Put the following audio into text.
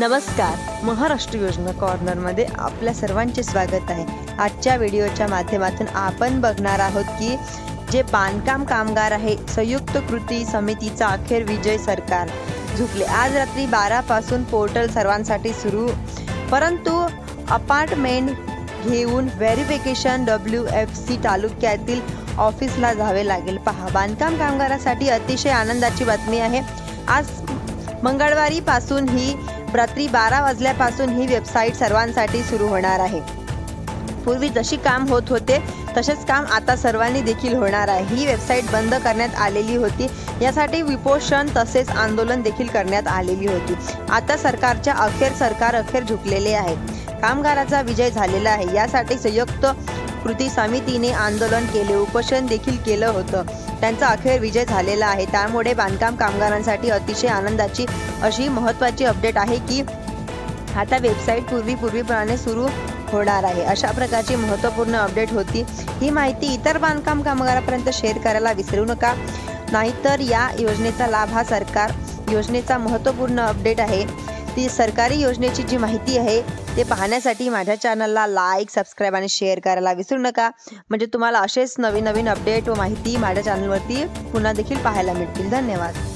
नमस्कार. महाराष्ट्र योजना कॉर्नरमध्ये आपल्या सर्वांचे स्वागत आहे. आजच्या व्हिडिओच्या माध्यमातून आपण बघणार आहोत की जे बांधकाम कामगार आहे संयुक्त कृती समितीचा अखेर विजय सरकार. झुकले. आज रात्री बारापासून पोर्टल सर्वांसाठी सुरू. परंतु अपार्टमेंट घेऊन व्हेरिफिकेशन डब्ल्यू एफ सी तालुक्यातील ऑफिसला जावे लागेल. पहा बांधकाम कामगारासाठी अतिशय आनंदाची बातमी आहे. आज मंगळवारी पासून ही रात्री बारा वाजल्यापासून ही वेबसाईट सर्वांसाठी सुरू होणार आहे. पूर्वी जशी काम होत होते तसेच काम आता सर्वांनी देखील होणार आहे. ही वेबसाईट बंद करण्यात आलेली होती. यासाठी विपोषण तसेच आंदोलन देखील करण्यात आलेली होती. आता सरकारच्या अखेर सरकार अखेर झुकलेले आहे. कामगाराचा विजय झालेला आहे. यासाठी संयुक्त कृती समितीने आंदोलन केले उपोषण देखील केलं होतं. त्यांचा अखेर विजय झालेला आहे. त्यामुळे बांधकाम कामगारांसाठी अतिशय आनंदाची अशी महत्त्वाची अपडेट आहे की आता वेबसाईट पूर्वी पूर्वीप्रमाणे सुरू होणार आहे. अशा प्रकारची महत्त्वपूर्ण अपडेट होती. ही माहिती इतर बांधकाम कामगारापर्यंत शेअर करायला विसरू नका. नाहीतर या योजनेचा लाभ हा सरकार योजनेचा महत्त्वपूर्ण अपडेट आहे. ती सरकारी योजनेची जी माहिती आहे ते पाहण्यासाठी माझ्या चॅनलला लाईक सबस्क्राईब आणि शेअर करायला विसरू नका. म्हणजे तुम्हाला असेच नवीन नवीन अपडेट व माहिती माझ्या चॅनलवरती पुन्हा देखील पाहायला मिळतील. धन्यवाद.